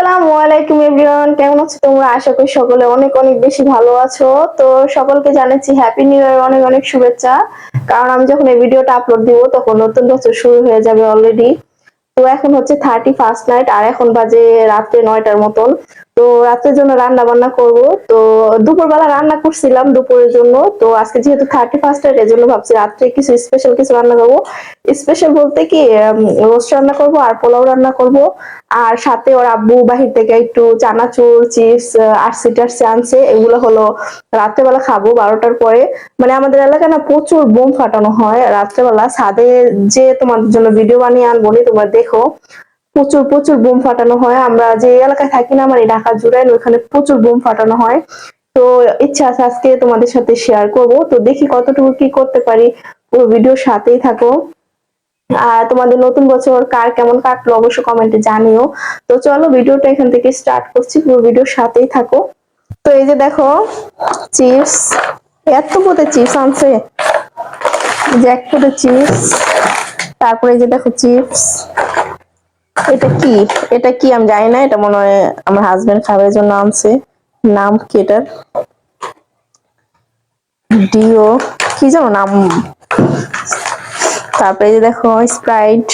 আসসালামু আলাইকুম এভরিওয়ান, কেমন আছো তোমরা? আশা করি সকলে অনেক অনেক বেশি ভালো আছো। তো সকলকে জানাচ্ছি হ্যাপি নিউ ইয়ার অনেক অনেক শুভেচ্ছা। কারণ আমি যখন এই ভিডিওটা আপলোড দিব, তখন নতুন বছর শুরু হয়ে যাবে অলরেডি তো এখন হচ্ছে থার্টি ফার্স্ট নাইট আর এখন বাজে রাত্রে নয়টার মতন। তো রাত্রের জন্য রান্না বান্না করব। তো দুপুরবেলা রান্না করছিলাম দুপুরের জন্য। তো আজকে যেহেতু থার্টি ফার্স্ট এর জন্য ভাবছি রাত্রে কিছু স্পেশাল কিছু রান্না করব। স্পেশাল বলতে কি রোস্ট রান্না করব আর পোলাও রান্না করব। আর সাথে ওর আব্বু বাহির থেকে একটু চানাচুর, চিপস আরসি টারসি আনছে, এগুলো হলো রাত্রেবেলা খাব বারোটার পরে। মানে আমাদের এলাকায় না প্রচুর বোম ফাটানো হয় রাত্রেবেলা। সাদে যে তোমাদের জন্য ভিডিও বানিয়ে আনব তোমরা দেখো। প্রচুর প্রচুর বোম ফাটানো হয়। আমরা যে এলাকায় থাকি না মানে ঢাকা জুড়ে ওখানে প্রচুর বোম ফাটানো হয়। তো ইচ্ছা আছে আজকে তোমাদের সাথে শেয়ার করব। তো দেখি কতটুকু কি করতে পারি। পুরো ভিডিওর সাথেই থাকো। আর তোমাদের নতুন বছর কার কেমন কাটলো অবশ্যই কমেন্টে জানিও। তো চলো ভিডিওটা এখান থেকে স্টার্ট করছি। পুরো ভিডিওর সাথেই থাকো। তো এই যে দেখো, চিপস। এত পথে চিপস আনছে। যে এক চিপস। তারপরে এই যে দেখো চিপস। এটা কি? এটা কি? আমি জানি না। এটা মনে হয় আমার হাজবেন্ড খাবারের জন্য আনছে। নাম কি এটার? ডিও। কি জানো নাম? তারপরে যে দেখো স্প্রাইট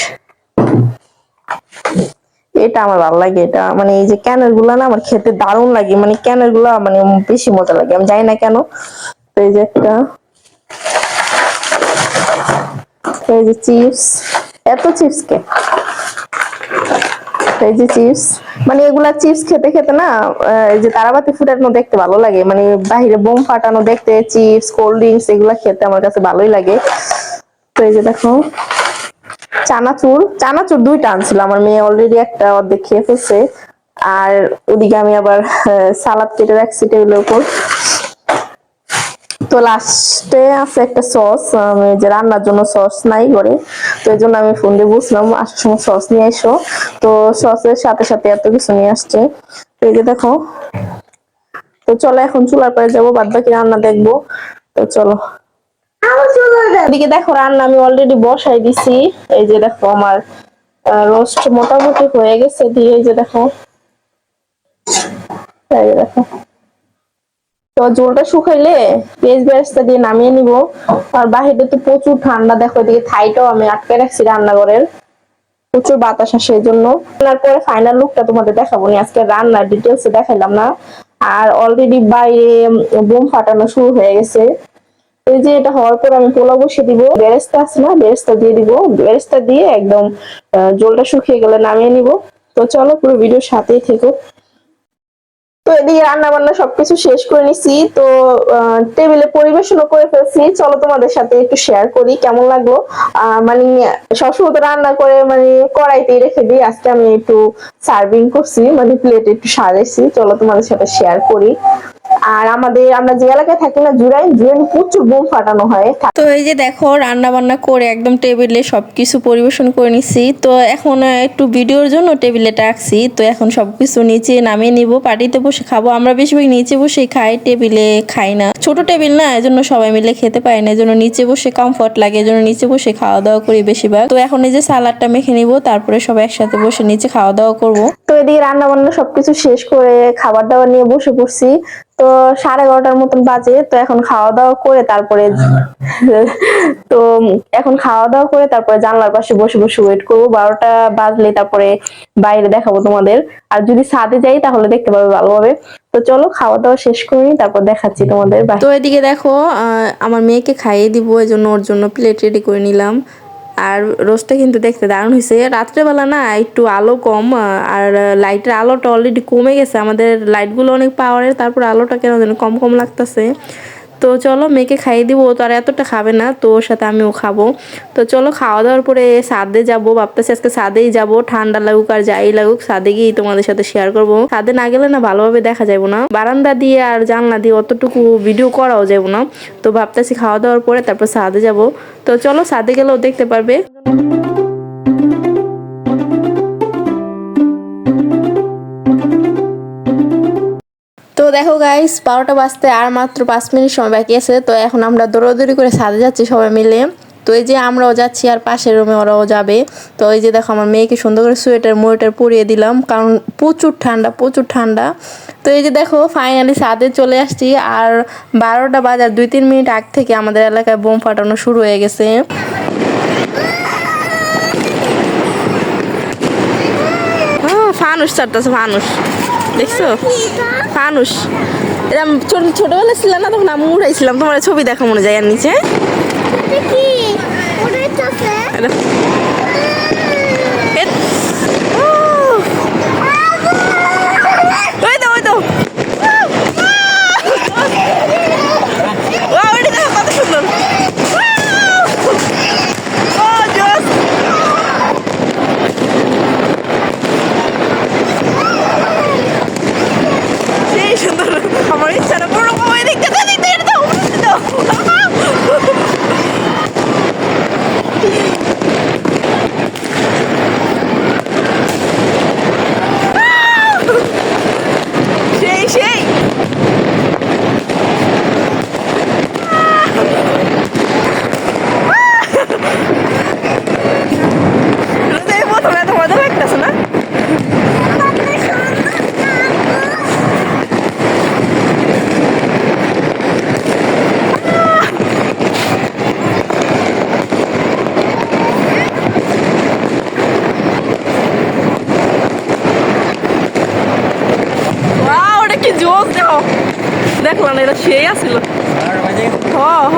এটা আমার ভালো লাগে। এটা মানে এই যে ক্যানেরগুলা না আমার খেতে দারুণ লাগে। মানে ক্যানেরগুলা মানে বেশি মজা লাগে। আমি জানি না কেন। তো এই যে একটা। এই যে চিপস। এত চিপস কে? এই যে চিপস। মানে এগুলা চিপস খেতে খেতে না এই যে তারাবাতি ফুটানো দেখতে ভালো লাগে। মানে বাহিরে বোম ফাটানো দেখতে, চিপস, কোল্ড ড্রিঙ্কস, এগুলা খেতে আমার কাছে ভালোই লাগে। তো এই যে দেখো, চানাচুর চানাচুর দুইটা আনছিল। আমার মেয়ে অলরেডি একটা অর্ধেক খেয়ে ফেলছে। আর ওদিকে আমি আবার সালাদ কেটে রাখছি টেবিলের উপর। তো লাস্টে আছে একটা সস আমি যে রান্নার জন্য সস নাই করে তো এই আমি ফোন দিয়ে বুঝলাম, আসার সময় সস নিয়ে এসো। তো সসের সাথে সাথে এত কিছু নিয়ে আসছে। তো এই যে দেখো, তো চলো এখন চুলার পরে যাব বাদ বাকি রান্না দেখব। তো চলো। এদিকে দেখো রান্না আমি অলরেডি বসাই দিছি। এই যে দেখো আমার রোস্ট মোটামুটি হয়ে গেছে। দিয়ে এই যে দেখো দেখো। তো জলটা শুকাইলে পেঁয়াজ বেরেস্তা দিয়ে নামিয়ে নিব। আর বাহিরে তো প্রচুর ঠান্ডা, দেখো এদিকে থাইটাও আমি আটকে রাখছি রান্নাঘরের। প্রচুর বাতাস আসে এই জন্য তারপরে ফাইনাল লুকটা তোমাদের দেখাবো নি, আজকে রান্নার ডিটেলস দেখাইলাম না। আর অলরেডি বাইরে বোম ফাটানো শুরু হয়ে গেছে। এই যে এটা হওয়ার পর আমি পোলাও বসিয়ে দিব। বেরেস্তা আছে না, বেরেস্তা দিয়ে দিব। বেরেস্তা দিয়ে একদম জলটা শুকিয়ে গেলে নামিয়ে নিব। তো চলো পুরো ভিডিওর সাথেই থেকো। তো এদিকে রান্না বান্না সবকিছু শেষ করে নিছি। তো টেবিলে পরিবেশনও করে ফেলছি। চলো তোমাদের সাথে একটু শেয়ার করি, কেমন লাগল? মানে সবসময় তো রান্না করে মানে কড়াইতে রেখে দিই। আজকে আমি একটু সার্ভিং করছি মানে প্লেটে একটু সাজাইছি চলো তোমাদের সাথে শেয়ার করি। আর আমাদের আমরা যে এলাকায় থাকি না জুড়াই জুড়াই প্রচুর বোম ফাটানো হয়। তো এই যে দেখো রান্না বান্না করে একদম টেবিলে সব কিছু পরিবেশন করে নিছি। তো এখন একটু ভিডিওর জন্য টেবিলে রাখছি। তো এখন সব কিছু নিচে নামিয়ে নিব পার্টিতে বসে খাব। আমরা বেশিরভাগ নিচে বসে খাই টেবিলে খাই না। ছোট টেবিল না এজন্য সবাই মিলে খেতে পারি না। এজন্য নিচে বসে কমফর্ট লাগে এজন্য নিচে বসে খাওয়া দাওয়া করি বেশিরভাগ। তো এখন এই যে সালাডটা মেখে নিব তারপরে সবাই একসাথে বসে নিচে খাওয়া দাওয়া করব। তো এদিকে রান্না বান্না সবকিছু শেষ করে খাবার দাবার নিয়ে বসে পড়ছি। তো সাড়ে এগারোটার মতন বাজে তো এখন খাওয়া দাওয়া করে তারপরে তো এখন খাওয়া দাওয়া করে তারপরে জানলার পাশে বসে বসে ওয়েট করব। বারোটা বাজলে তারপরে বাইরে দেখাবো তোমাদের। আর যদি ছাদে যাই তাহলে দেখতে পাবে ভালোভাবে। তো চলো খাওয়া দাওয়া শেষ করে নিই তারপর দেখাচ্ছি তোমাদের। তো এদিকে দেখো আহ, আমার মেয়েকে খাইয়ে দিব এই জন্য ওর জন্য প্লেট রেডি করে নিলাম। আর রোজটা কিন্তু দেখতে দারুণ হয়েছে। রাত্রেবেলা না একটু আলো কম আর লাইটের আলোটা অলরেডি কমে গেছে। আমাদের লাইটগুলো অনেক পাওয়ারের তারপর আলোটা কেন যেন কম কম লাগতেছে। তো চলো মেয়েকে খাইয়ে দিব, ও তো আর এতটা খাবে না, তো ওর সাথে আমিও খাব। তো চলো খাওয়া দাওয়ার পরে সাদে যাব, ভাবতেছি আজকে সাদেই যাব, ঠান্ডা লাগুক আর যাই লাগুক, সাদে গিয়েই তোমাদের সাথে শেয়ার করব। সাদে না গেলে না ভালোভাবে দেখা যাবে না। বারান্দা দিয়ে আর জানলা দিয়ে অতটুকু ভিডিও করাও যাবে না। তো ভাবতেছি খাওয়া দাওয়ার পরে তারপর সাদে যাব। তো চলো সাদে গেলেও দেখতে পারবে। দেখো গাইস বারোটা বাজতে আর মাত্র পাঁচ মিনিট সময় বাকি আছে, তো এখন আমরা দৌড়াদৌড়ি করে সাদে যাচ্ছি সবাই মিলে। তো এই যে আমরাও যাচ্ছি আর পাশের রুমে ওরাও যাবে। তো এই যে দেখো আমার মেয়েকে সুন্দর করে সোয়েটার মোয়েটার পরিয়ে দিলাম, কারণ প্রচুর ঠান্ডা প্রচুর ঠান্ডা। তো এই যে দেখো ফাইনালি ছাদে চলে আসছি, আর বারোটা বাজার দুই তিন মিনিট আগ থেকে আমাদের এলাকায় বোম ফাটানো শুরু হয়ে গেছে। ফানুস চারটাছে ফানুস। দেখছ? ফানুস। এটা ছোট ছোটবেলা ছিলাম না তখন আমি উড়াইছিলাম। তোমার ছবি দেখা মনে যায় আর নিচে। এটা- এটা সেই আসছিল হ হ